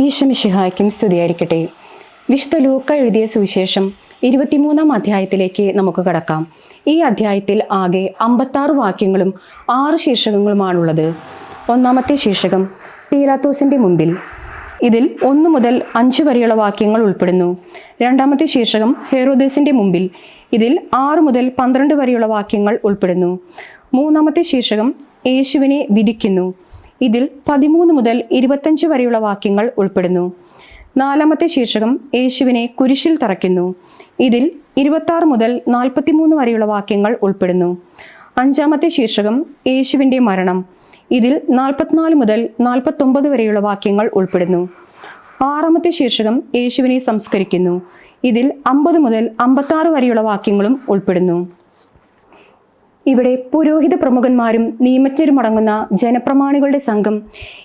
ഈശമിഷിഹായ്ക്കും സ്തുതിയായിരിക്കട്ടെ. വിശുദ്ധ ലൂക്ക എഴുതിയ സുവിശേഷം ഇരുപത്തിമൂന്നാം അധ്യായത്തിലേക്ക് നമുക്ക് കടക്കാം. ഈ അധ്യായത്തിൽ ആകെ അമ്പത്താറ് വാക്യങ്ങളും ആറ് ശീർഷകങ്ങളുമാണുള്ളത്. ഒന്നാമത്തെ ശീർഷകം പീലാത്തോസിന്റെ മുമ്പിൽ ഇതിൽ ഒന്ന് മുതൽ അഞ്ച് വരെയുള്ള വാക്യങ്ങൾ ഉൾപ്പെടുന്നു. രണ്ടാമത്തെ ശീർഷകം ഹെറോദേസിന്റെ മുമ്പിൽ ഇതിൽ ആറ് മുതൽ പന്ത്രണ്ട് വരെയുള്ള വാക്യങ്ങൾ ഉൾപ്പെടുന്നു. മൂന്നാമത്തെ ശീർഷകം യേശുവിനെ വിധിക്കുന്നു. ഇതിൽ പതിമൂന്ന് മുതൽ ഇരുപത്തഞ്ച് വരെയുള്ള വാക്യങ്ങൾ ഉൾപ്പെടുന്നു. നാലാമത്തെ ശീർഷകം യേശുവിനെ കുരിശിൽ തറയ്ക്കുന്നു. ഇതിൽ ഇരുപത്താറ് മുതൽ നാൽപ്പത്തിമൂന്ന് വരെയുള്ള വാക്യങ്ങൾ ഉൾപ്പെടുന്നു. അഞ്ചാമത്തെ ശീർഷകം യേശുവിന്റെ മരണം. ഇതിൽ നാൽപ്പത്തിനാല് മുതൽ നാൽപ്പത്തൊമ്പത് വരെയുള്ള വാക്യങ്ങൾ ഉൾപ്പെടുന്നു. ആറാമത്തെ ശീർഷകം യേശുവിനെ സംസ്കരിക്കുന്നു. ഇതിൽ അമ്പത് മുതൽ അമ്പത്താറ് വരെയുള്ള വാക്യങ്ങളും ഉൾപ്പെടുന്നു. ഇവിടെ പുരോഹിത പ്രമുഖന്മാരും നിയമജ്ഞരും അടങ്ങുന്ന ജനപ്രമാണികളുടെ സംഘം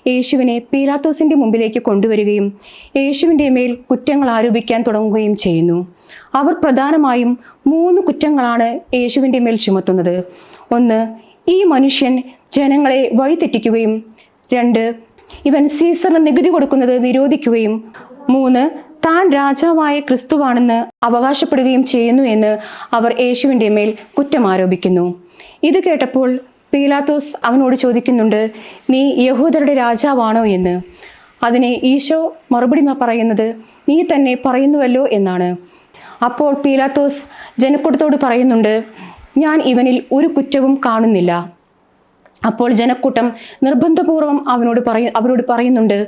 യേശുവിനെ പീലാത്തോസിന്റെ മുമ്പിലേക്ക് കൊണ്ടുവരികയും യേശുവിന്റെ മേൽ കുറ്റങ്ങൾ ആരോപിക്കാൻ തുടങ്ങുകയും ചെയ്യുന്നു. അവർ പ്രധാനമായും മൂന്ന് കുറ്റങ്ങളാണ് യേശുവിന്റെ മേൽ ചുമത്തുന്നത്. ഒന്ന് ഈ മനുഷ്യൻ ജനങ്ങളെ വഴിതെറ്റിക്കുകയും. രണ്ട് ഇവൻ സീസറിന് നികുതി കൊടുക്കുന്നത് നിരോധിക്കുകയും. മൂന്ന് താൻ രാജാവായ ക്രിസ്തുവാണെന്ന് അവകാശപ്പെടുകയും ചെയ്യുന്നു എന്ന് അവർ യേശുവിന്റെ മേൽ കുറ്റം ആരോപിക്കുന്നു. ഇത് കേട്ടപ്പോൾ പീലാത്തോസ് അവനോട് ചോദിക്കുന്നുണ്ട് നീ യഹൂദരുടെ രാജാവാണോ എന്ന്? അതിനെ ഈശോ മറുപടി പറയുന്നത് നീ തന്നെ പറയുന്നുവല്ലോ എന്നാണ്. അപ്പോൾ പീലാത്തോസ് ജനക്കൂട്ടത്തോട് പറയുന്നുണ്ട് ഞാൻ ഇവനിൽ ഒരു കുറ്റവും കാണുന്നില്ല. അപ്പോൾ ജനക്കൂട്ടം നിർബന്ധപൂർവം അവനോട് പറയ അവരോട് പറയുന്നുണ്ട്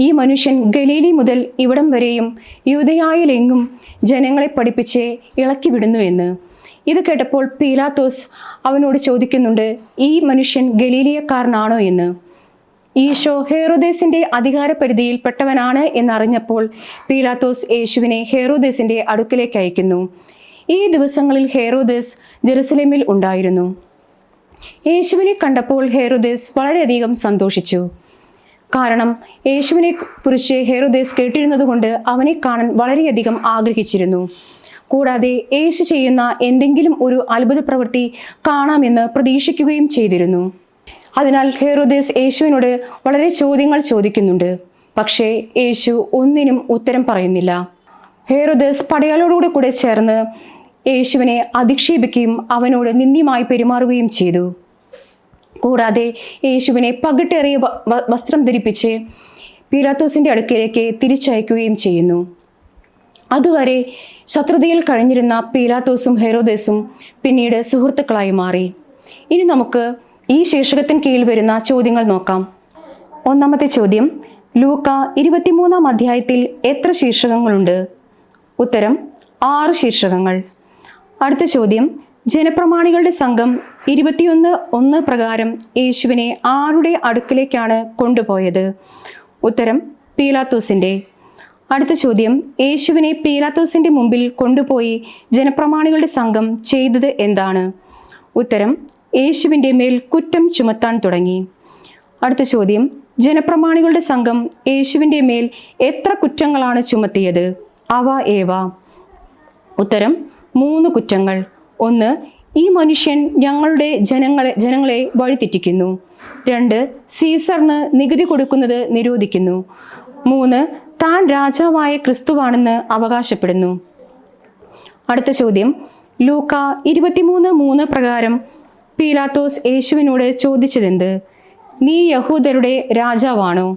ഈ മനുഷ്യൻ ഗലീലി മുതൽ ഇവിടം വരെയും യൂതയായിലെങ്ങും ജനങ്ങളെ പഠിപ്പിച്ച് ഇളക്കി വിടുന്നു എന്ന്. ഇത് കേട്ടപ്പോൾ പീലാത്തോസ് അവനോട് ചോദിക്കുന്നുണ്ട് ഈ മനുഷ്യൻ ഗലീലിയക്കാരനാണോ എന്ന്? ഈശോ ഹേറോദേസിന്റെ അധികാരപരിധിയിൽ പെട്ടവനാണ് എന്നറിഞ്ഞപ്പോൾ പീലാത്തോസ് യേശുവിനെ ഹേറോദേസിന്റെ അടുക്കിലേക്ക് അയക്കുന്നു. ഈ ദിവസങ്ങളിൽ ഹേറോദേസ് ജെറുസലേമിൽ ഉണ്ടായിരുന്നു. യേശുവിനെ കണ്ടപ്പോൾ ഹേറോദേസ് വളരെയധികം സന്തോഷിച്ചു. കാരണം യേശുവിനെ കുറിച്ച് ഹേറോദേസ് കേട്ടിരുന്നതുകൊണ്ട് അവനെ കാണാൻ വളരെയധികം ആഗ്രഹിച്ചിരുന്നു. കൂടാതെ യേശു ചെയ്യുന്ന എന്തെങ്കിലും ഒരു അത്ഭുത പ്രവൃത്തി കാണാമെന്ന് പ്രതീക്ഷിക്കുകയും ചെയ്തിരുന്നു. അതിനാൽ ഹേറോദേസ് യേശുവിനോട് വളരെ ചോദ്യങ്ങൾ ചോദിക്കുന്നുണ്ട്. പക്ഷേ യേശു ഒന്നിനും ഉത്തരം പറയുന്നില്ല. ഹേറോദേസ് പടയാളോടുകൂടെ കൂടെ ചേർന്ന് യേശുവിനെ അധിക്ഷേപിക്കുകയും അവനോട് നിന്ദ്യമായി പെരുമാറുകയും ചെയ്തു. കൂടാതെ യേശുവിനെ പകിട്ടേറിയ വസ്ത്രം ധരിപ്പിച്ച് പിറാത്തോസിന്റെ അടുക്കിലേക്ക് തിരിച്ചയക്കുകയും ചെയ്യുന്നു. അതുവരെ ശത്രുതയിൽ കഴിഞ്ഞിരുന്ന പീലാത്തോസും ഹെറോദേസും പിന്നീട് സുഹൃത്തുക്കളായി മാറി. ഇനി നമുക്ക് ഈ ശീർഷകത്തിന് കീഴിൽ വരുന്ന ചോദ്യങ്ങൾ നോക്കാം. ഒന്നാമത്തെ ചോദ്യം ലൂക്ക ഇരുപത്തിമൂന്നാം അധ്യായത്തിൽ എത്ര ശീർഷകങ്ങളുണ്ട്? ഉത്തരം ആറ് ശീർഷകങ്ങൾ. അടുത്ത ചോദ്യം ജനപ്രമാണികളുടെ സംഘം ഇരുപത്തിയൊന്ന് ഒന്ന് പ്രകാരം യേശുവിനെ ആരുടെ അടുക്കിലേക്കാണ് കൊണ്ടുപോയത്? ഉത്തരം പീലാത്തോസിന്റെ അടുത്ത ചോദ്യം യേശുവിനെ പീലാത്തോസിന്റെ മുമ്പിൽ കൊണ്ടുപോയി ജനപ്രമാണികളുടെ സംഘം ചെയ്തത് എന്താണ്? ഉത്തരം യേശുവിന്റെ മേൽ കുറ്റം ചുമത്താൻ തുടങ്ങി. അടുത്ത ചോദ്യം ജനപ്രമാണികളുടെ സംഘം യേശുവിന്റെ മേൽ എത്ര കുറ്റങ്ങളാണ് ചുമത്തിയത്? അവ ഏവ? ഉത്തരം മൂന്ന് കുറ്റങ്ങൾ. ഒന്ന് ഈ മനുഷ്യൻ ഞങ്ങളുടെ ജനങ്ങളെ ജനങ്ങളെ വഴിതെറ്റിക്കുന്നു. രണ്ട് സീസറിന് നികുതി കൊടുക്കുന്നത് നിരോധിക്കുന്നു. മൂന്ന് താൻ രാജാവായ ക്രിസ്തുവാണെന്ന് അവകാശപ്പെടുന്നു. അടുത്ത ചോദ്യം. ലൂക്ക ഇരുപത്തിമൂന്ന് മൂന്ന് പ്രകാരം പീലാത്തോസ് യേശുവിനോട് ചോദിച്ചതെന്ത്? നീ യഹൂദരുടെ രാജാവാണോ?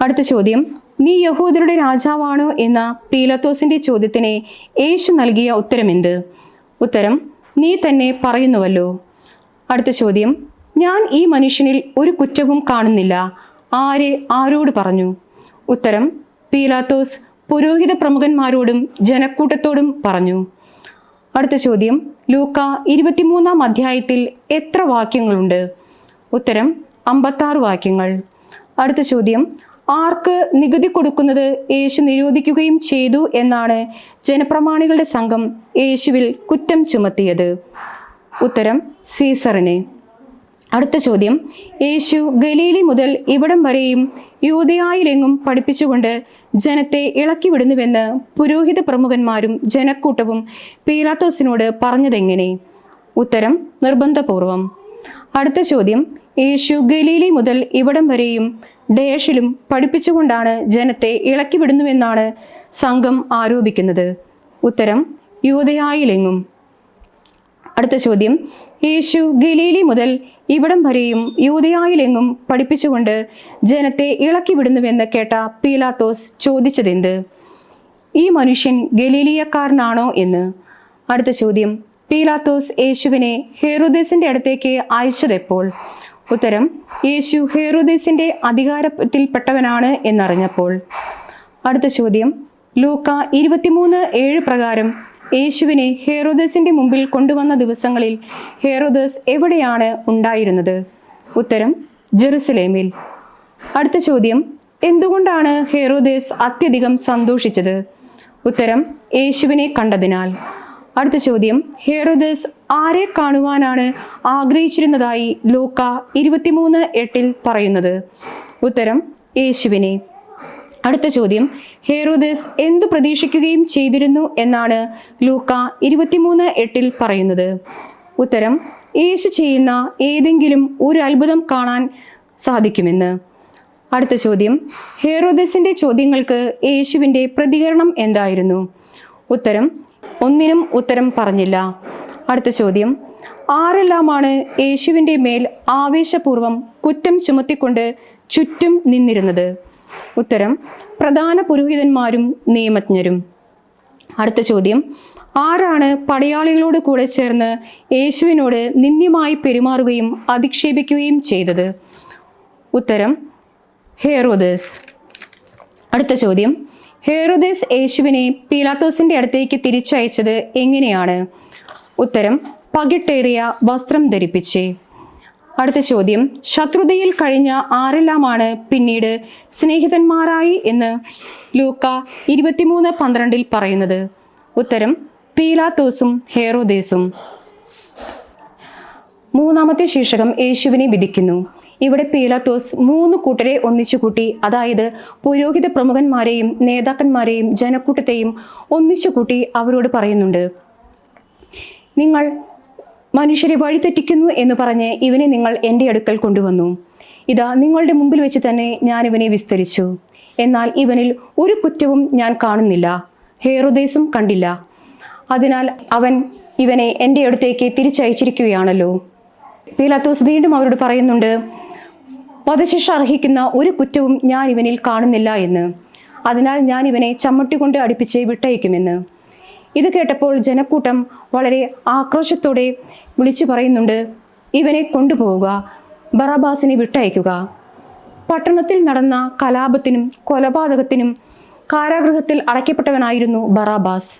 അടുത്ത ചോദ്യം. നീ യഹൂദരുടെ രാജാവാണോ? എന്ന പീലാത്തോസിന്റെ ചോദ്യത്തിന് യേശു നൽകിയ ഉത്തരം ഉത്തരമെന്ത്? ഉത്തരം നീ തന്നെ പറയുന്നുവല്ലോ. അടുത്ത ചോദ്യം. ഞാൻ ഈ മനുഷ്യനിൽ ഒരു കുറ്റവും കാണുന്നില്ല. ആരെ ആരോട് പറഞ്ഞു? ഉത്തരം പീലാത്തോസ് പുരോഹിത പ്രമുഖന്മാരോടും ജനക്കൂട്ടത്തോടും പറഞ്ഞു. അടുത്ത ചോദ്യം ലൂക്ക ഇരുപത്തിമൂന്നാം അധ്യായത്തിൽ എത്ര വാക്യങ്ങളുണ്ട്? ഉത്തരം അമ്പത്താറ് വാക്യങ്ങൾ. അടുത്ത ചോദ്യം ആർക്ക് നികുതി കൊടുക്കുന്നത് യേശു നിരോധിക്കുകയും ചെയ്തു എന്നാണ് ജനപ്രമാണികളുടെ സംഘം യേശുവിൽ കുറ്റം ചുമത്തിയത്. ഉത്തരം സീസറിനെ. അടുത്ത ചോദ്യം. യേശു ഗലീലി മുതൽ ഇവിടം വരെയും യൂതയായിലെങ്ങും പഠിപ്പിച്ചുകൊണ്ട് ജനത്തെ ഇളക്കി വിടുന്നുവെന്ന് പുരോഹിത പ്രമുഖന്മാരും ജനക്കൂട്ടവും പീലാത്തോസിനോട് പറഞ്ഞതെങ്ങനെ? ഉത്തരം നിർബന്ധപൂർവം. അടുത്ത ചോദ്യം. യേശു ഗലീലി മുതൽ ഇവിടം വരെയും ഡേഷിലും പഠിപ്പിച്ചുകൊണ്ടാണ് ജനത്തെ ഇളക്കി ഇളക്കിവിടുന്നുവെന്നാണ് സംഘം ആരോപിക്കുന്നത്. ഉത്തരം യൂതയായിലെങ്ങും അടുത്ത ചോദ്യം. യേശു ഗലീലി മുതൽ ഇവിടം വരെയും യൂതയായിലെങ്ങും പഠിപ്പിച്ചുകൊണ്ട് ജനത്തെ ഇളക്കി വിടുന്നുവെന്ന് കേട്ട പീലാത്തോസ് ചോദിച്ചതെന്ത്? ഈ മനുഷ്യൻ ഗലീലിയക്കാരനാണോ എന്ന്? അടുത്ത ചോദ്യം പീലാത്തോസ് യേശുവിനെ ഹേറുദേസിന്റെ അടുത്തേക്ക് അയച്ചതെപ്പോൾ? ഉത്തരം യേശു ഹേറുദേസിന്റെ അധികാരത്തിൽപ്പെട്ടവനാണ് എന്നറിഞ്ഞപ്പോൾ. അടുത്ത ചോദ്യം ലൂക്ക ഇരുപത്തിമൂന്ന് ഏഴ് പ്രകാരം യേശുവിനെ ഹേറോദസിന്റെ മുമ്പിൽ കൊണ്ടുവന്ന ദിവസങ്ങളിൽ ഹേറോദസ് എവിടെയാണ് ഉണ്ടായിരുന്നത്? ഉത്തരം ജെറുസലേമിൽ. അടുത്ത ചോദ്യം എന്തുകൊണ്ടാണ് ഹേറോദേസ് അത്യധികം സന്തോഷിച്ചത്? ഉത്തരം യേശുവിനെ കണ്ടതിനാൽ. അടുത്ത ചോദ്യം ഹേറോദേസ് ആരെ കാണുവാനാണ് ആഗ്രഹിച്ചിരുന്നതായി ലൂക്ക ഇരുപത്തിമൂന്ന് എട്ടിൽ പറയുന്നത്? ഉത്തരം യേശുവിനെ. അടുത്ത ചോദ്യം. ഹേറോദസ് എന്തു പ്രതീക്ഷിക്കുകയും ചെയ്തിരുന്നു എന്നാണ് ലൂക്ക ഇരുപത്തിമൂന്ന് എട്ടിൽ പറയുന്നത്. ഉത്തരം യേശു ചെയ്യുന്ന ഏതെങ്കിലും ഒരു അത്ഭുതം കാണാൻ സാധിക്കുമെന്ന്. അടുത്ത ചോദ്യം ഹേറോദേസിന്റെ ചോദ്യങ്ങൾക്ക് യേശുവിന്റെ പ്രതികരണം എന്തായിരുന്നു? ഉത്തരം ഒന്നിനും ഉത്തരം പറഞ്ഞില്ല. അടുത്ത ചോദ്യം ആരെല്ലാമാണ് യേശുവിന്റെ മേൽ ആവേശപൂർവം കുറ്റം ചുമത്തിക്കൊണ്ട് ചുറ്റും നിന്നിരുന്നത്? ഉത്തരം പ്രധാന പുരോഹിതന്മാരും നിയമജ്ഞരും. അടുത്ത ചോദ്യം ആരാണ് പടയാളികളോട് കൂടെ ചേർന്ന് യേശുവിനോട് നിന്ദ്യമായി പെരുമാറുകയും അധിക്ഷേപിക്കുകയും ചെയ്തത്? ഉത്തരം ഹേറോദേസ്. അടുത്ത ചോദ്യം ഹേറോദേസ് യേശുവിനെ പീലാത്തോസിന്റെ അടുത്തേക്ക് തിരിച്ചയച്ചത് എങ്ങനെയാണ്? ഉത്തരം പകിട്ടേറിയ വസ്ത്രം ധരിപ്പിച്ച്. അടുത്ത ചോദ്യം. ശത്രുതയിൽ കഴിഞ്ഞ ആരെല്ലാമാണ് പിന്നീട് സ്നേഹിതന്മാരായി എന്ന് ലൂക്ക ഇരുപത്തിമൂന്ന് പന്ത്രണ്ടിൽ പറയുന്നത്? ഉത്തരം പീലാത്തോസും ഹേറോദേസും. മൂന്നാമത്തെ ശീർഷകം യേശുവിനെ വിധിക്കുന്നു. ഇവിടെ പീലാത്തോസ് മൂന്ന് കൂട്ടരെ ഒന്നിച്ചു കൂട്ടി അതായത് പുരോഹിത പ്രമുഖന്മാരെയും നേതാക്കന്മാരെയും ജനക്കൂട്ടത്തെയും ഒന്നിച്ചു കൂട്ടി അവരോട് പറയുന്നുണ്ട്. നിങ്ങൾ മനുഷ്യരെ വഴിതെറ്റിക്കുന്നു എന്ന് പറഞ്ഞ് ഇവനെ നിങ്ങൾ എന്റെ അടുക്കൽ കൊണ്ടുവന്നു. ഇതാ നിങ്ങളുടെ മുമ്പിൽ വെച്ച് തന്നെ ഞാൻ ഇവനെ വിസ്തരിച്ചു. എന്നാൽ ഇവനിൽ ഒരു കുറ്റവും ഞാൻ കാണുന്നില്ല. ഹേറുദേശം കണ്ടില്ല. അതിനാൽ അവൻ ഇവനെ എന്റെ അടുത്തേക്ക് തിരിച്ചയച്ചിരിക്കുകയാണല്ലോ. പീലാത്തോസ് വീണ്ടും അവരോട് പറയുന്നുണ്ട് വധശിക്ഷ അർഹിക്കുന്ന ഒരു കുറ്റവും ഞാൻ ഇവനിൽ കാണുന്നില്ല എന്ന്. അതിനാൽ ഞാൻ ഇവനെ ചമ്മട്ടി കൊണ്ട് അടുപ്പിച്ച് വിട്ടയക്കുമെന്ന്. ഇത് കേട്ടപ്പോൾ ജനക്കൂട്ടം വളരെ ആക്രോശത്തോടെ വിളിച്ചു പറയുന്നുണ്ട് ഇവനെ കൊണ്ടുപോവുക ബറാബാസിനെ വിട്ടയക്കുക. പട്ടണത്തിൽ നടന്ന കലാപത്തിനും കൊലപാതകത്തിനും കാരാഗൃഹത്തിൽ അടയ്ക്കപ്പെട്ടവനായിരുന്നു ബറാബാസ്.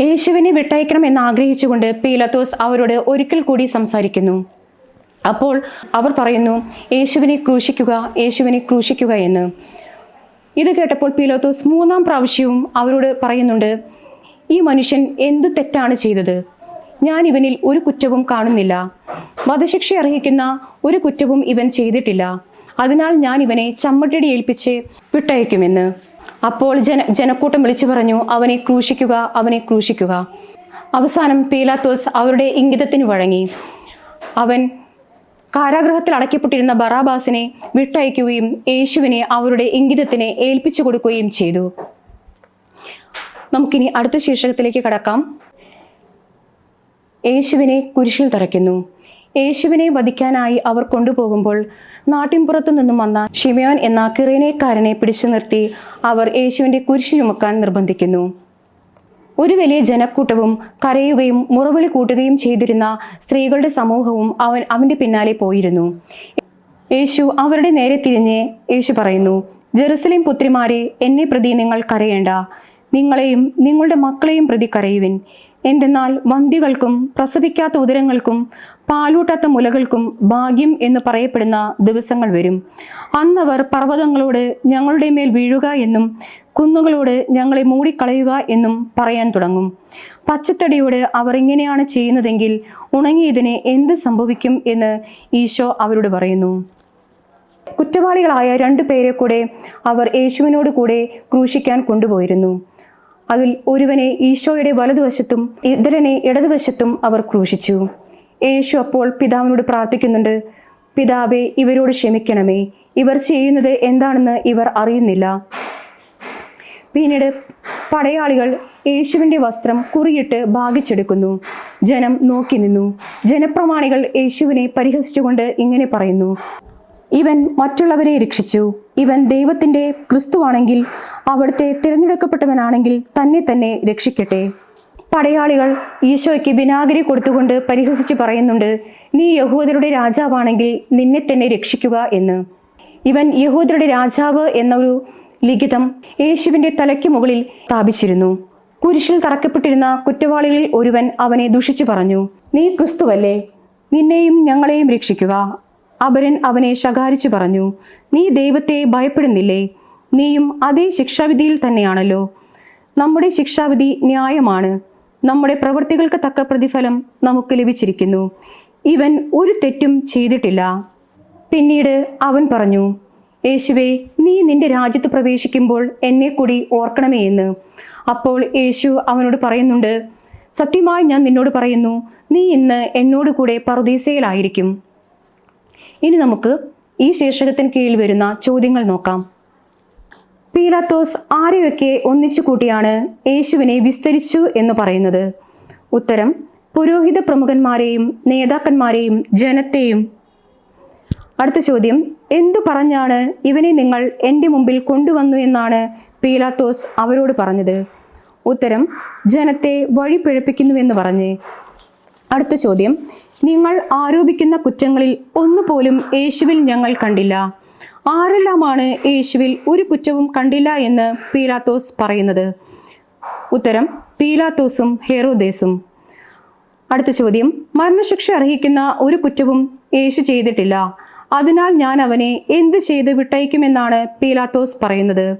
യേശുവിനെ വിട്ടയക്കണം എന്ന് ആഗ്രഹിച്ചുകൊണ്ട് പീലത്തോസ് അവരോട് ഒരിക്കൽ കൂടി സംസാരിക്കുന്നു. അപ്പോൾ അവർ പറയുന്നു യേശുവിനെ ക്രൂശിക്കുക യേശുവിനെ ക്രൂശിക്കുക എന്ന്. ഇത് കേട്ടപ്പോൾ പീലോത്തോസ് മൂന്നാം പ്രാവശ്യവും അവരോട് പറയുന്നുണ്ട് ഈ മനുഷ്യൻ എന്തു തെറ്റാണ് ചെയ്തത്? ഞാൻ ഇവനിൽ ഒരു കുറ്റവും കാണുന്നില്ല. വധശിക്ഷ അർഹിക്കുന്ന ഒരു കുറ്റവും ഇവൻ ചെയ്തിട്ടില്ല. അതിനാൽ ഞാൻ ഇവനെ ചമ്മട്ടിടി ഏൽപ്പിച്ച് വിട്ടയക്കുമെന്ന്. അപ്പോൾ ജന ജനക്കൂട്ടം വിളിച്ചു പറഞ്ഞു അവനെ ക്രൂശിക്കുക അവനെ ക്രൂശിക്കുക. അവസാനം പീലാത്തോസ് അവരുടെ ഇംഗിതത്തിന് വഴങ്ങി. അവൻ കാരാഗ്രഹത്തിൽ അടയ്ക്കപ്പെട്ടിരുന്ന ബറാബാസിനെ വിട്ടയക്കുകയും യേശുവിനെ അവരുടെ ഇംഗിതത്തിന് ഏൽപ്പിച്ചു കൊടുക്കുകയും ചെയ്തു. നമുക്കിനി അടുത്ത ശീർഷകത്തിലേക്ക് കടക്കാം. യേശുവിനെ കുരിശിൽ തറയ്ക്കുന്നു. യേശുവിനെ വധിക്കാനായി അവർ കൊണ്ടുപോകുമ്പോൾ നാട്ടിൻപുറത്തു നിന്നും വന്ന ഷിമയോൻ എന്ന കിറേനേക്കാരനെ പിടിച്ചു നിർത്തി അവർ യേശുവിന്റെ കുരിശ് ചുമക്കാൻ നിർബന്ധിക്കുന്നു. ഒരു വലിയ ജനക്കൂട്ടവും കരയുകയും മുറവിളി കൂട്ടുകയും ചെയ്തിരുന്ന സ്ത്രീകളുടെ സമൂഹവും അവൻ അവന്റെ പിന്നാലെ പോയിരുന്നു. യേശു അവരുടെ നേരെ തിരിഞ്ഞ് യേശു പറയുന്നു ജെറുസലേം പുത്രിമാരെ എന്നെ പ്രതി നിങ്ങൾ കരയേണ്ട. നിങ്ങളെയും നിങ്ങളുടെ മക്കളെയും പ്രതി കരയുവിൻ. എന്തെന്നാൽ വന്ധ്യകൾക്കും പ്രസവിക്കാത്ത ഉദരങ്ങൾക്കും പാലൂട്ടാത്ത മുലകൾക്കും ഭാഗ്യം എന്ന് പറയപ്പെടുന്ന ദിവസങ്ങൾ വരും. അന്നവർ പർവതങ്ങളോട് ഞങ്ങളുടെ മേൽ വീഴുക എന്നും കുന്നുകളോട് ഞങ്ങളെ മൂടിക്കളയുക എന്നും പറയാൻ തുടങ്ങും. പച്ചത്തടിയോട് അവർ ഇങ്ങനെയാണ് ചെയ്യുന്നതെങ്കിൽ ഉണങ്ങിയതിന് എന്ത് സംഭവിക്കും എന്ന് ഈശോ അവരോട് പറയുന്നു. കുറ്റവാളികളായ രണ്ടു പേരെ കൂടെ അവർ യേശുവിനോട് കൂടെ ക്രൂശിക്കാൻ കൊണ്ടുപോയിരുന്നു. അതിൽ ഒരുവനെ ഈശോയുടെ വലതുവശത്തും ഇതരനെ ഇടതുവശത്തും അവർ ക്രൂശിച്ചു. യേശു അപ്പോൾ പിതാവിനോട് പ്രാർത്ഥിക്കുന്നുണ്ട് പിതാവെ ഇവരോട് ക്ഷമിക്കണമേ. ഇവർ ചെയ്യുന്നത് എന്താണെന്ന് ഇവർ അറിയുന്നില്ല. പിന്നീട് പടയാളികൾ യേശുവിന്റെ വസ്ത്രം കുറിയിട്ട് ഭാഗിച്ചെടുക്കുന്നു. ജനം നോക്കി നിന്നു. ജനപ്രമാണികൾ യേശുവിനെ പരിഹസിച്ചുകൊണ്ട് ഇങ്ങനെ പറയുന്നു ഇവൻ മറ്റുള്ളവരെ രക്ഷിച്ചു. ഇവൻ ദൈവത്തിന്റെ ക്രിസ്തുവാണെങ്കിൽ അവിടുത്തെ തിരഞ്ഞെടുക്കപ്പെട്ടവനാണെങ്കിൽ തന്നെ തന്നെ രക്ഷിക്കട്ടെ. പടയാളികൾ ഈശോയ്ക്ക് വിനാഗിരി കൊടുത്തുകൊണ്ട് പരിഹസിച്ച് പറയുന്നുണ്ട് നീ യഹൂദരുടെ രാജാവാണെങ്കിൽ നിന്നെ തന്നെ രക്ഷിക്കുക എന്ന്. ഇവൻ യഹൂദരുടെ രാജാവ് എന്നൊരു ലിഖിതം യേശുവിന്റെ തലയ്ക്ക് മുകളിൽ സ്ഥാപിച്ചിരുന്നു. കുരിശിൽ തറക്കപ്പെട്ടിരുന്ന കുറ്റവാളികളിൽ ഒരുവൻ അവനെ ദുഷിച്ചു പറഞ്ഞു നീ ക്രിസ്തുവല്ലേ? നിന്നെയും ഞങ്ങളെയും രക്ഷിക്കുക. അപരൻ അവനെ ശകാരിച്ചു പറഞ്ഞു നീ ദൈവത്തെ ഭയപ്പെടുന്നില്ലേ? നീയും അതേ ശിക്ഷാവിധിയിൽ തന്നെയാണല്ലോ. നമ്മുടെ ശിക്ഷാവിധി ന്യായമാണ്. നമ്മുടെ പ്രവൃത്തികൾക്ക് തക്ക പ്രതിഫലം നമുക്ക് ലഭിച്ചിരിക്കുന്നു. ഇവൻ ഒരു തെറ്റും ചെയ്തിട്ടില്ല. പിന്നീട് അവൻ പറഞ്ഞു യേശുവെ നീ നിന്റെ രാജ്യത്ത് പ്രവേശിക്കുമ്പോൾ എന്നെ കൂടി ഓർക്കണമേ എന്ന്. അപ്പോൾ യേശു അവനോട് പറയുന്നുണ്ട് സത്യമായി ഞാൻ നിന്നോട് പറയുന്നു നീ ഇന്ന് എന്നോടുകൂടെ പറുദീസയിലായിരിക്കും. ഇനി നമുക്ക് ഈ ശീർഷകത്തിന് കീഴിൽ വരുന്ന ചോദ്യങ്ങൾ നോക്കാം. പീലാത്തോസ് ആരെയൊക്കെ ഒന്നിച്ചു കൂട്ടിയാണ് യേശുവിനെ വിസ്തരിച്ചു എന്ന് പറയുന്നത്? ഉത്തരം പുരോഹിത പ്രമുഖന്മാരെയും നേതാക്കന്മാരെയും ജനത്തെയും. അടുത്ത ചോദ്യം എന്തു പറഞ്ഞാണ് ഇവനെ നിങ്ങൾ എന്റെ മുമ്പിൽ കൊണ്ടുവന്നു എന്നാണ് പീലാത്തോസ് അവരോട് പറഞ്ഞത്? ഉത്തരം ജനത്തെ വഴിപിഴപ്പിക്കുന്നുവെന്ന് പറഞ്ഞ്. അടുത്ത ചോദ്യം നിങ്ങൾ ആരോപിക്കുന്ന കുറ്റങ്ങളിൽ ഒന്നുപോലും യേശുവിൽ ഞങ്ങൾ കണ്ടില്ല. ആരെല്ലാമാണ് യേശുവിൽ ഒരു കുറ്റവും കണ്ടില്ല എന്ന് പീലാത്തോസ് പറയുന്നത്? ഉത്തരം പീലാത്തോസും ഹെറോദേസും. അടുത്ത ചോദ്യം മരണശിക്ഷ അർഹിക്കുന്ന ഒരു കുറ്റവും യേശു ചെയ്തിട്ടില്ല. അതിനാൽ ഞാൻ അവനെ എന്തു ചെയ്ത് വിട്ടയക്കുമെന്നാണ് പീലാത്തോസ് പറയുന്നത്.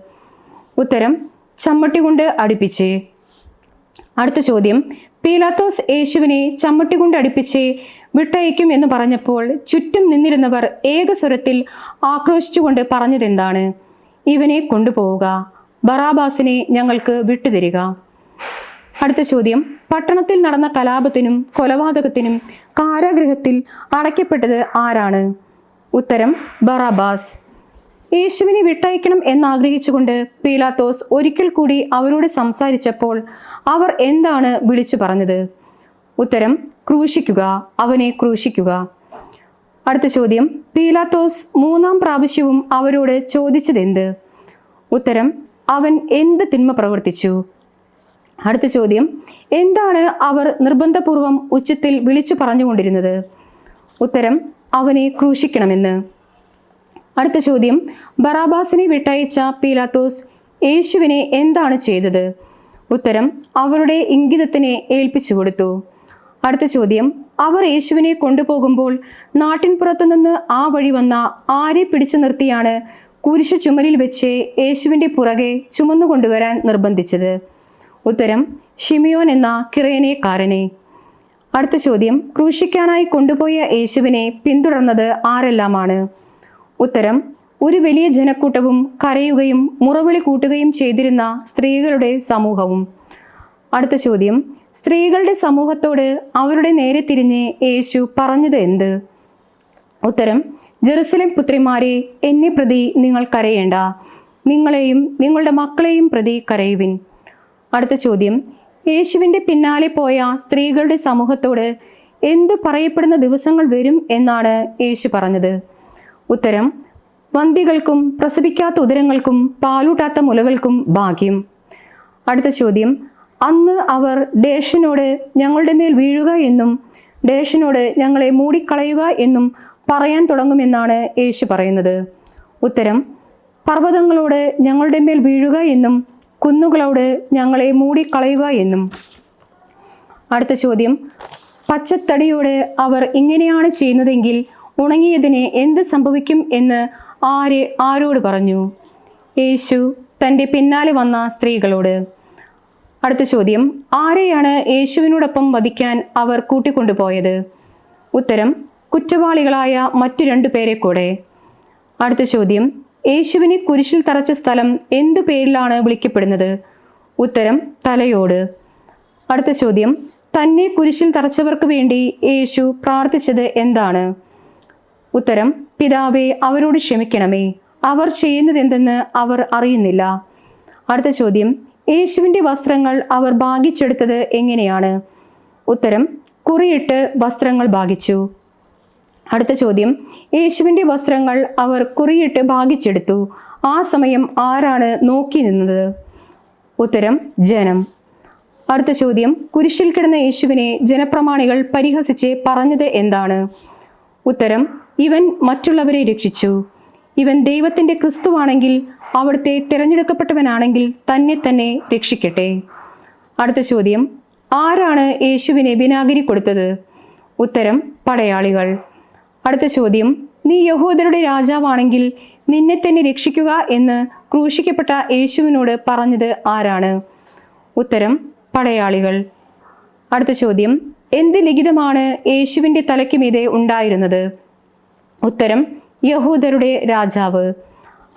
ഉത്തരം ചമ്മട്ടി കൊണ്ട് അടുപ്പിച്ച്. അടുത്ത ചോദ്യം. പീലാത്തോസ് യേശുവിനെ ചമ്മട്ടി കൊണ്ട് അടുപ്പിച്ച് വിട്ടയക്കും എന്ന് പറഞ്ഞപ്പോൾ ചുറ്റും നിന്നിരുന്നവർ ഏകസ്വരത്തിൽ ആക്രോശിച്ചുകൊണ്ട് പറഞ്ഞതെന്താണ്? ഇവനെ കൊണ്ടുപോവുക. ബറാബാസിനെ ഞങ്ങൾക്ക് വിട്ടുതരിക. അടുത്ത ചോദ്യം. പട്ടണത്തിൽ നടന്ന കലാപത്തിനും കൊലപാതകത്തിനും കാരാഗ്രഹത്തിൽ അടയ്ക്കപ്പെട്ടത് ആരാണ്? ഉത്തരം ബറാബാസ്. യേശുവിനെ വിട്ടയക്കണം എന്നാഗ്രഹിച്ചുകൊണ്ട് പീലാത്തോസ് ഒരിക്കൽ കൂടി അവരോട് സംസാരിച്ചപ്പോൾ അവർ എന്താണ് വിളിച്ചു പറഞ്ഞത്? ഉത്തരം ക്രൂശിക്കുക അവനെ ക്രൂശിക്കുക. അടുത്ത ചോദ്യം പീലാത്തോസ് മൂന്നാം പ്രാവശ്യവും അവരോട് ചോദിച്ചതെന്ത്? ഉത്തരം അവൻ എന്ത് തിന്മ പ്രവർത്തിച്ചു? അടുത്ത ചോദ്യം എന്താണ് അവർ നിർബന്ധപൂർവം ഉച്ചത്തിൽ വിളിച്ചു പറഞ്ഞുകൊണ്ടിരുന്നത്? ഉത്തരം അവനെ ക്രൂശിക്കണമെന്ന്. അടുത്ത ചോദ്യം. ബറാബാസിനെ വിട്ടയച്ച പീലാത്തോസ് യേശുവിനെ എന്താണ് ചെയ്തത്? ഉത്തരം അവരുടെ ഇംഗിതത്തിനെ ഏൽപ്പിച്ചു കൊടുത്തു. അടുത്ത ചോദ്യം അവർ യേശുവിനെ കൊണ്ടുപോകുമ്പോൾ നാട്ടിൻപുറത്തു നിന്ന് ആ വഴി വന്ന ആരെ പിടിച്ചു നിർത്തിയാണ് കുരിശ് ചുമലിൽ വെച്ച് യേശുവിന്റെ പുറകെ ചുമന്നു കൊണ്ടുവരാൻ നിർബന്ധിച്ചത്? ഉത്തരം ഷിമിയോൻ എന്ന കിറയനേക്കാരനെ അടുത്ത ചോദ്യം ക്രൂശിക്കാനായി കൊണ്ടുപോയ യേശുവിനെ പിന്തുടർന്നത് ആരെല്ലാമാണ്? ഉത്തരം ഒരു വലിയ ജനക്കൂട്ടവും കരയുകയും മുറവിളി കൂട്ടുകയും ചെയ്തിരുന്ന സ്ത്രീകളുടെ സമൂഹവും. അടുത്ത ചോദ്യം സ്ത്രീകളുടെ സമൂഹത്തോട് അവരുടെ നേരെ തിരിഞ്ഞ് യേശു പറഞ്ഞത് എന്ത്? ഉത്തരം ജെറുസലേം പുത്രിമാരെ എന്നെ പ്രതി നിങ്ങൾ കരയേണ്ട. നിങ്ങളെയും നിങ്ങളുടെ മക്കളെയും പ്രതി കരയുവിൻ. അടുത്ത ചോദ്യം യേശുവിന്റെ പിന്നാലെ പോയ സ്ത്രീകളുടെ സമൂഹത്തോട് എന്തു പറയപ്പെടുന്ന ദിവസങ്ങൾ വരും എന്നാണ് യേശു പറഞ്ഞത്? ഉത്തരം വന്തികൾക്കും പ്രസവിക്കാത്ത ഉദരങ്ങൾക്കും പാലൂട്ടാത്ത മുലകൾക്കും ഭാഗ്യം. അടുത്ത ചോദ്യം അന്ന് അവർ ഡേഷനോട് ഞങ്ങളുടെ മേൽ വീഴുക എന്നും ഡേഷനോട് ഞങ്ങളെ മൂടിക്കളയുക എന്നും പറയാൻ തുടങ്ങുമെന്നാണ് യേശു പറയുന്നത്. ഉത്തരം പർവതങ്ങളോട് ഞങ്ങളുടെ മേൽ വീഴുക എന്നും കുന്നുകളോട് ഞങ്ങളെ മൂടിക്കളയുക എന്നും. അടുത്ത ചോദ്യം പച്ചത്തടിയോട് അവർ ഇങ്ങനെയാണ് ചെയ്യുന്നതെങ്കിൽ ഉണങ്ങിയതിന് എന്ത് സംഭവിക്കും എന്ന് ആര് ആരോട് പറഞ്ഞു? യേശു തന്റെ പിന്നാലെ വന്ന സ്ത്രീകളോട് അടുത്ത ചോദ്യം ആരെയാണ് യേശുവിനോടൊപ്പം വധിക്കാൻ അവർ കൂട്ടിക്കൊണ്ടുപോയത്? ഉത്തരം കുറ്റവാളികളായ മറ്റു രണ്ടു പേരെ കൂടെ. അടുത്ത ചോദ്യം യേശുവിനെ കുരിശിൽ തറച്ച സ്ഥലം എന്തു പേരിലാണ് വിളിക്കപ്പെടുന്നത്? ഉത്തരം തലയോട്. അടുത്ത ചോദ്യം തന്നെ കുരിശിൽ തറച്ചവർക്ക് വേണ്ടി യേശു പ്രാർത്ഥിച്ചത് എന്താണ്? ഉത്തരം പിതാവെ അവരോട് ക്ഷമിക്കണമേ. അവർ ചെയ്യുന്നതെന്തെന്ന് അവർ അറിയുന്നില്ല. അടുത്ത ചോദ്യം യേശുവിന്റെ വസ്ത്രങ്ങൾ അവർ ഭാഗിച്ചെടുത്തത് എങ്ങനെയാണ്? ഉത്തരം കുറിയിട്ട് വസ്ത്രങ്ങൾ ഭാഗിച്ചു. അടുത്ത ചോദ്യം യേശുവിന്റെ വസ്ത്രങ്ങൾ അവർ കുറിയിട്ട് ഭാഗിച്ചെടുത്തു. ആ സമയം ആരാണ് നോക്കി നിന്നത്? ഉത്തരം ജനം. അടുത്ത ചോദ്യം കുരിശിൽ കിടന്ന യേശുവിനെ ജനപ്രമാണികൾ പരിഹസിച്ച് പറഞ്ഞത് എന്താണ്? ഉത്തരം ഇവൻ മറ്റുള്ളവരെ രക്ഷിച്ചു. ഇവൻ ദൈവത്തിന്റെ ക്രിസ്തുവാണെങ്കിൽ അവിടുത്തെ തിരഞ്ഞെടുക്കപ്പെട്ടവനാണെങ്കിൽ തന്നെ തന്നെ രക്ഷിക്കട്ടെ. അടുത്ത ചോദ്യം ആരാണ് യേശുവിനെ വിനാഗിരി കൊടുത്തത്? ഉത്തരം പടയാളികൾ. അടുത്ത ചോദ്യം നീ യഹൂദരുടെ രാജാവാണെങ്കിൽ നിന്നെ തന്നെ രക്ഷിക്കുക എന്ന് ക്രൂശിക്കപ്പെട്ട യേശുവിനോട് പറഞ്ഞത് ആരാണ്? ഉത്തരം പടയാളികൾ. അടുത്ത ചോദ്യം എന്ത് ലിഖിതമാണ് യേശുവിന്റെ തലയ്ക്കുമീതെ ഉണ്ടായിരുന്നത്? ഉത്തരം യഹൂദരുടെ രാജാവ്.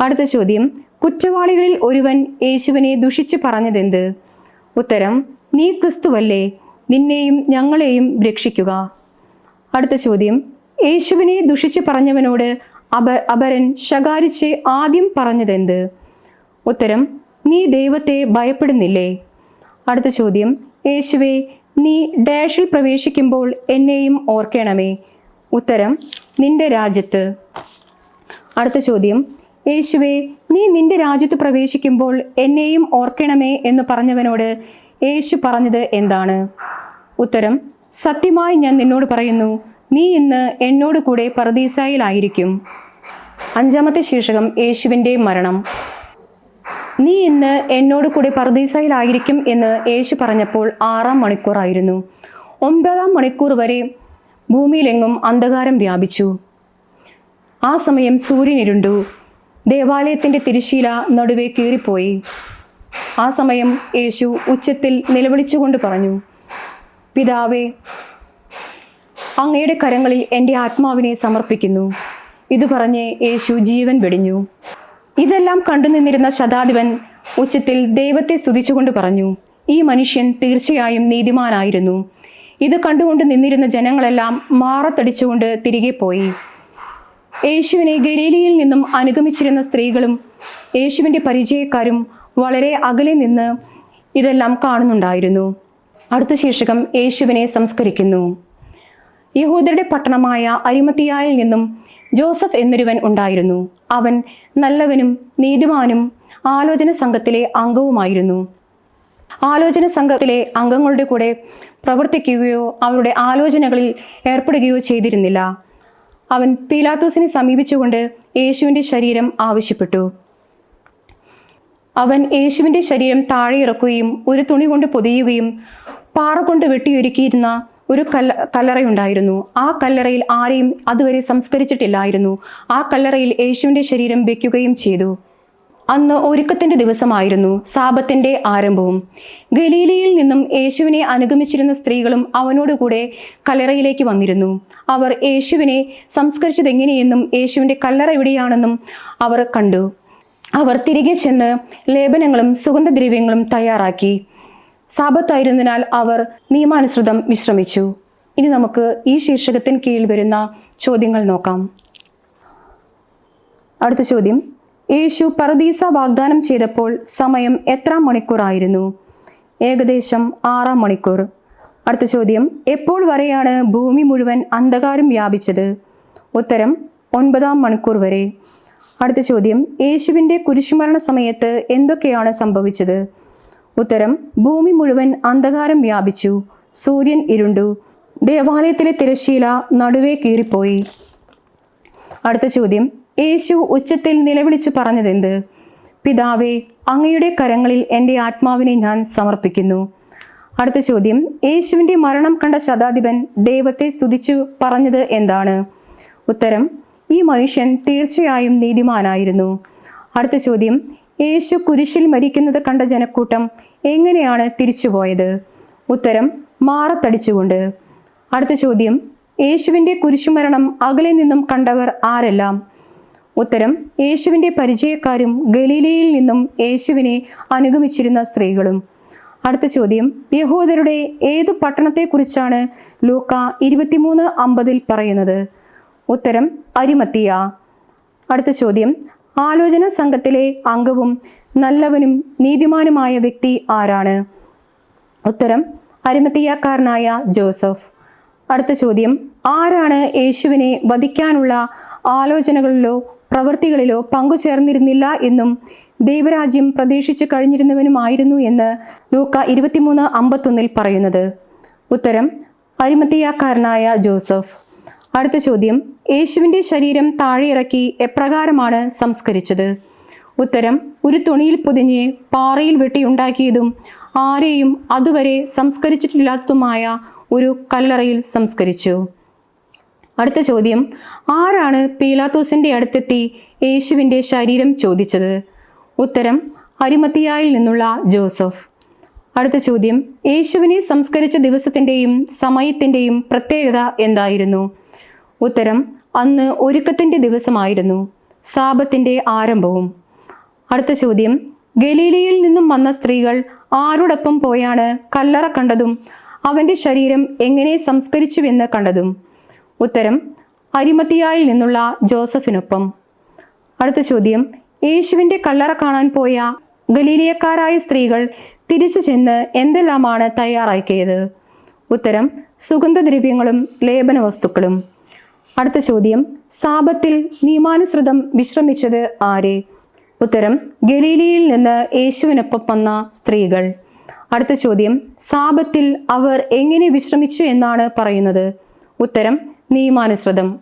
അടുത്ത ചോദ്യം കുറ്റവാളികളിൽ ഒരുവൻ യേശുവിനെ ദുഷിച്ചു പറഞ്ഞതെന്ത്? ഉത്തരം നീ ക്രിസ്തുവല്ലേ നിന്നെയും ഞങ്ങളെയും രക്ഷിക്കുക. അടുത്ത ചോദ്യം യേശുവിനെ ദുഷിച്ചു പറഞ്ഞവനോട് അപ അപരൻ ശകാരിച്ച് ആദ്യം പറഞ്ഞതെന്ത്? ഉത്തരം നീ ദൈവത്തെ ഭയപ്പെടുന്നില്ലേ? അടുത്ത ചോദ്യം യേശുവെ നീ ഡാഷിൽ പ്രവേശിക്കുമ്പോൾ എന്നെയും ഓർക്കണമേ. ഉത്തരം നിന്റെ രാജ്യത്ത്. അടുത്ത ചോദ്യം യേശുവെ നീ നിന്റെ രാജ്യത്ത് പ്രവേശിക്കുമ്പോൾ എന്നെയും ഓർക്കണമേ എന്ന് പറഞ്ഞവനോട് യേശു പറഞ്ഞത് എന്താണ്? ഉത്തരം സത്യമായി ഞാൻ നിന്നോട് പറയുന്നു നീ ഇന്ന് എന്നോട് കൂടെ പറദീസായിലായിരിക്കും അഞ്ചാമത്തെ ശീർഷകം യേശുവിന്റെ മരണം. നീ ഇന്ന് എന്നോട് കൂടെ പർദീസയിലായിരിക്കും എന്ന് യേശു പറഞ്ഞപ്പോൾ ആറാം മണിക്കൂറായിരുന്നു. ഒമ്പതാം മണിക്കൂർ വരെ ഭൂമിയിലെങ്ങും അന്ധകാരം വ്യാപിച്ചു. ആ സമയം സൂര്യൻ ഇരുണ്ടു. ദേവാലയത്തിന്റെ തിരശീല നടുവേ കീറിപ്പോയി. ആ സമയം യേശു ഉച്ചത്തിൽ നിലവിളിച്ചുകൊണ്ട് പറഞ്ഞു പിതാവേ അങ്ങയുടെ കരങ്ങളിൽ എന്റെ ആത്മാവിനെ സമർപ്പിക്കുന്നു ഇത് പറഞ്ഞ് യേശു ജീവൻ വെടിഞ്ഞു. ഇതെല്ലാം കണ്ടുനിന്നിരുന്ന ശതാധിപൻ ഉച്ചത്തിൽ ദൈവത്തെ സ്തുതിച്ചുകൊണ്ട് പറഞ്ഞു ഈ മനുഷ്യൻ തീർച്ചയായും നീതിമാനായിരുന്നു. ഇത് കണ്ടുകൊണ്ട് നിന്നിരുന്ന ജനങ്ങളെല്ലാം മാറത്തടിച്ചുകൊണ്ട് തിരികെ പോയി. യേശുവിനെ ഗലീലിയിൽ നിന്നും അനുഗമിച്ചിരുന്ന സ്ത്രീകളും യേശുവിന്റെ പരിചയക്കാരും വളരെ അകലെ നിന്ന് ഇതെല്ലാം കാണുന്നുണ്ടായിരുന്നു. അടുത്ത ശീർഷകം യേശുവിനെ സംസ്കരിക്കുന്നു. യഹൂദരുടെ പട്ടണമായ അരിമത്തിയായിൽ നിന്നും ജോസഫ് എന്നൊരുവൻ ഉണ്ടായിരുന്നു. അവൻ നല്ലവനും നീതിമാനും ആലോചന സംഘത്തിലെ അംഗവുമായിരുന്നു. ആലോചന സംഘത്തിലെ അംഗങ്ങളുടെ കൂടെ പ്രവർത്തിക്കുകയോ അവരുടെ ആലോചനകളിൽ ഏർപ്പെടുകയോ ചെയ്തിരുന്നില്ല. അവൻ പീലാത്തോസിനെ സമീപിച്ചുകൊണ്ട് യേശുവിന്റെ ശരീരം ആവശ്യപ്പെട്ടു. അവൻ യേശുവിന്റെ ശരീരം താഴെ ഇറക്കുകയും ഒരു തുണി കൊണ്ട് പൊതിയുകയും പാറ കൊണ്ട് വെട്ടിയൊരുക്കിയിരുന്ന ഒരു കല്ല കല്ലറയുണ്ടായിരുന്നു. ആ കല്ലറയിൽ ആരെയും അതുവരെ സംസ്കരിച്ചിട്ടില്ലായിരുന്നു. ആ കല്ലറയിൽ യേശുവിന്റെ ശരീരം വെക്കുകയും ചെയ്തു. അന്ന് ഒരുക്കത്തിന്റെ ദിവസമായിരുന്നു സാപത്തിന്റെ ആരംഭവും. ഗലീലയിൽ നിന്നും യേശുവിനെ അനുഗമിച്ചിരുന്ന സ്ത്രീകളും അവനോടുകൂടെ കല്ലറയിലേക്ക് വന്നിരുന്നു. അവർ യേശുവിനെ സംസ്കരിച്ചതെങ്ങനെയെന്നും യേശുവിന്റെ കല്ലറ എവിടെയാണെന്നും അവർ കണ്ടു. അവർ തിരികെ ചെന്ന് ലേപനങ്ങളും സുഗന്ധദ്രവ്യങ്ങളും തയ്യാറാക്കി. സാപത്തായിരുന്നതിനാൽ അവർ നിയമാനുസൃതം വിശ്രമിച്ചു. ഇനി നമുക്ക് ഈ ശീർഷകത്തിന് കീഴിൽ വരുന്ന ചോദ്യങ്ങൾ നോക്കാം. അടുത്ത ചോദ്യം. യേശു പറദീസ വാഗ്ദാനം ചെയ്തപ്പോൾ സമയം എത്ര മണിക്കൂറായിരുന്നു ഏകദേശം ആറാം മണിക്കൂർ. അടുത്ത ചോദ്യം. എപ്പോൾ വരെയാണ് ഭൂമി മുഴുവൻ അന്ധകാരം വ്യാപിച്ചത്? ഉത്തരം ഒൻപതാം മണിക്കൂർ വരെ. അടുത്ത ചോദ്യം. യേശുവിന്റെ കുരിശുമരണ സമയത്ത് എന്തൊക്കെയാണ് സംഭവിച്ചത്? ഉത്തരം ഭൂമി മുഴുവൻ അന്ധകാരം വ്യാപിച്ചു. സൂര്യൻ ഇരുണ്ടു. ദേവാലയത്തിലെ തിരശീല നടുവേ കീറിപ്പോയി. അടുത്ത ചോദ്യം യേശു ഉച്ചത്തിൽ നിലവിളിച്ച് പറഞ്ഞതെന്ത്? പിതാവേ അങ്ങയുടെ കരങ്ങളിൽ എന്റെ ആത്മാവിനെ ഞാൻ സമർപ്പിക്കുന്നു. അടുത്ത ചോദ്യം യേശുവിന്റെ മരണം കണ്ട ശതാധിപൻ ദൈവത്തെ സ്തുതിച്ചു പറഞ്ഞത് എന്താണ്? ഉത്തരം ഈ മനുഷ്യൻ തീർച്ചയായും നീതിമാനായിരുന്നു. അടുത്ത ചോദ്യം യേശു കുരിശിൽ മരിക്കുന്നത് കണ്ട ജനക്കൂട്ടം എങ്ങനെയാണ് തിരിച്ചുപോയത്? ഉത്തരം മാറത്തടിച്ചുകൊണ്ട്. അടുത്ത ചോദ്യം യേശുവിന്റെ കുരിശുമരണം അകലെ നിന്നും കണ്ടവർ ആരെല്ലാം? ഉത്തരം യേശുവിന്റെ പരിചയക്കാരും ഗലീലയിൽ നിന്നും യേശുവിനെ അനുഗമിച്ചിരുന്ന സ്ത്രീകളും. അടുത്ത ചോദ്യം യഹൂദരുടെ ഏതു പട്ടണത്തെക്കുറിച്ചാണ് ലൂക്ക ഇരുപത്തിമൂന്ന് അമ്പതിൽ പറയുന്നത്? ഉത്തരം അരിമത്തിയ. അടുത്ത ചോദ്യം ആലോചന സംഘത്തിലെ അംഗവും നല്ലവനും നീതിമാനുമായ വ്യക്തി ആരാണ്? ഉത്തരം അരിമത്തിയാക്കാരനായ ജോസഫ്. അടുത്ത ചോദ്യം ആരാണ് യേശുവിനെ വധിക്കാനുള്ള ആലോചനകളിലോ പ്രവൃത്തികളിലോ പങ്കുചേർന്നിരുന്നില്ല എന്നും ദൈവരാജ്യം പ്രതീക്ഷിച്ചു കഴിഞ്ഞിരുന്നവനുമായിരുന്നു എന്ന് ലൂക്ക ഇരുപത്തിമൂന്ന് അമ്പത്തൊന്നിൽ പറയുന്നത്. ഉത്തരം അരിമത്തിയാക്കാരനായ ജോസഫ്. അടുത്ത ചോദ്യം യേശുവിന്റെ ശരീരം താഴെയിറക്കി എപ്രകാരമാണ് സംസ്കരിച്ചത്? ഉത്തരം ഒരു തുണിയിൽ പൊതിഞ്ഞ് പാറയിൽ വെട്ടിയുണ്ടാക്കിയതും ആരെയും അതുവരെ സംസ്കരിച്ചിട്ടില്ലാത്തതുമായ ഒരു കല്ലറയിൽ സംസ്കരിച്ചു. അടുത്ത ചോദ്യം ആരാണ് പീലാത്തോസിന്റെ അടുത്തെത്തി യേശുവിന്റെ ശരീരം ചോദിച്ചത്? ഉത്തരം അരിമത്തിയായിൽ നിന്നുള്ള ജോസഫ്. അടുത്ത ചോദ്യം യേശുവിനെ സംസ്കരിച്ച ദിവസത്തിന്റെയും സമയത്തിന്റെയും പ്രത്യേകത എന്തായിരുന്നു? ഉത്തരം അന്ന് ഒരുക്കത്തിന്റെ ദിവസമായിരുന്നു. സാപത്തിന്റെ ആരംഭവും. അടുത്ത ചോദ്യം ഗലീലയിൽ നിന്നും വന്ന സ്ത്രീകൾ ആരോടൊപ്പം പോയാണ് കല്ലറ കണ്ടതും അവന്റെ ശരീരം എങ്ങനെ സംസ്കരിച്ചുവെന്ന് കണ്ടതും. ഉത്തരം അരിമത്തിയായിൽ നിന്നുള്ള ജോസഫിനൊപ്പം. അടുത്ത ചോദ്യം യേശുവിന്റെ കല്ലറ കാണാൻ പോയ ഗലീലിയക്കാരായ സ്ത്രീകൾ തിരിച്ചു ചെന്ന് എന്തെല്ലാമാണ് തയ്യാറാക്കിയത്? ഉത്തരം സുഗന്ധദ്രവ്യങ്ങളും ലേപന വസ്തുക്കളും അടുത്ത ചോദ്യം സാപത്തിൽ നിയമാനുസൃതം വിശ്രമിച്ചത് ആരെ? ഉത്തരം ഗലീലിയിൽ നിന്ന് യേശുവിനൊപ്പം വന്ന സ്ത്രീകൾ. അടുത്ത ചോദ്യം സാപത്തിൽ അവർ എങ്ങനെ വിശ്രമിച്ചു എന്നാണ് പറയുന്നത്? ഉത്തരം നിയമാനുസൃതം.